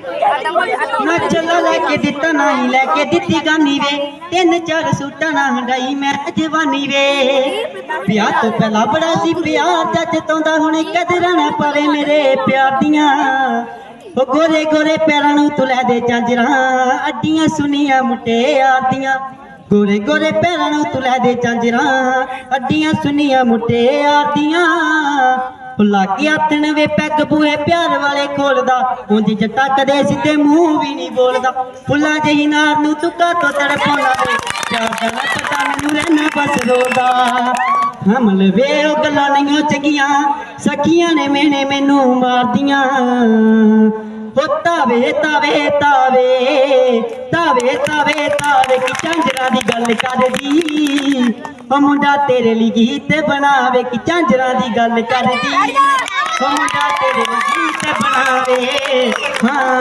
ਨਾ ਚੱਲਾ ਲੈ ਕੇ ਦਿੱਤਾ ਨਹੀਂ ਲੈ ਕੇ ਦਿੱਤੀ ਗਾਨੀ ਵੇ। ਤਿੰਨ ਚਾਰ ਸੂਟਾਂ ਨਾ ਹੰਡਾਈ ਮੈਂ ਜਵਾਨੀ ਵੇ। ਵਿਆਹ ਤੋਂ ਪਹਿਲਾਂ ਬੜਾ ਸੀ ਪਿਆਰ, ਜੱਜ ਤੋਂਦਾ ਹੁਣ ਕਦਰਾਂ ਨਾ ਪਵੇ ਮੇਰੇ ਪਿਆਰ ਦੀਆਂ। ਉਹ ਗੋਰੇ ਗੋਰੇ ਪੈਰਾਂ ਨੂੰ ਤੂੰ ਲੈ ਦੇ ਚਾਂਜਰਾਂ, ਅੱਡੀਆਂ ਸੁਨੀਆਂ ਮੁਟਿਆਰ ਦੀਆਂ ਗੋਰੇ ਗੋਰੇ ਪੈਰਾਂ ਨੂੰ ਤੂੰ ਲੈ ਦੇ ਚਾਂਜਰਾਂ, ਅੱਡੀਆਂ ਸੁਨੀਆਂ ਮੁਟਿਆਰ ਦੀਆਂ ਫੁੱਲਾ ਕੇ ਆਤਣ ਵੇ ਪੈਗ ਬੂਏ ਪਿਆਰ ਵਾਲੇ ਖੋਲਦਾ, ਉਂਝ ਜੱਟਾ ਕਦੇ ਸਿੱਧੇ ਮੂੰਹ ਵੀ ਨਹੀਂ ਬੋਲਦਾ। ਫੁੱਲਾਂ ਜਹੀ ਨਾਰ ਨੂੰ ਤੂੰ ਕਾਤੋਂ ਤੜਪਾਉਂਦਾ ਵੇ ਪਿਆਰ ਦਾ ਪਤਾ ਮੈਨੂੰ ਰਹਿਣਾ ਬਸ ਰੋਦਾ। ਹਮਲ ਵੇ ਉਹ ਗੱਲਾਂ ਨਹੀਂ ਚੰਗੀਆਂ, ਸਖੀਆਂ ਨੇ ਮੈਨੇ ਮੈਨੂੰ ਮਾਰਦੀਆਂ। ਹੋ ਤਾਵੇ ਤਾਵੇ ਤਾਵੇ ਤਾਵੇ ਤਾਵੇ ਤਾਵੇ ਕਿ ਝਾਂਜਰਾਂ ਦੀ ਗੱਲ ਕਰਦੀ। ਉਹ ਮੁੰਡਾ ਤੇਰੇ ਲਈ ਗੀਤ ਬਣਾਵੇ ਕਿ ਝਾਂਜਰਾਂ ਦੀ ਗੱਲ ਕਰਦੀ। ਉਹ ਮੁੰਡਾ ਤੇਰੇ ਲਈ ਗੀਤ ਬਣਾਵੇ। ਹਾਂ।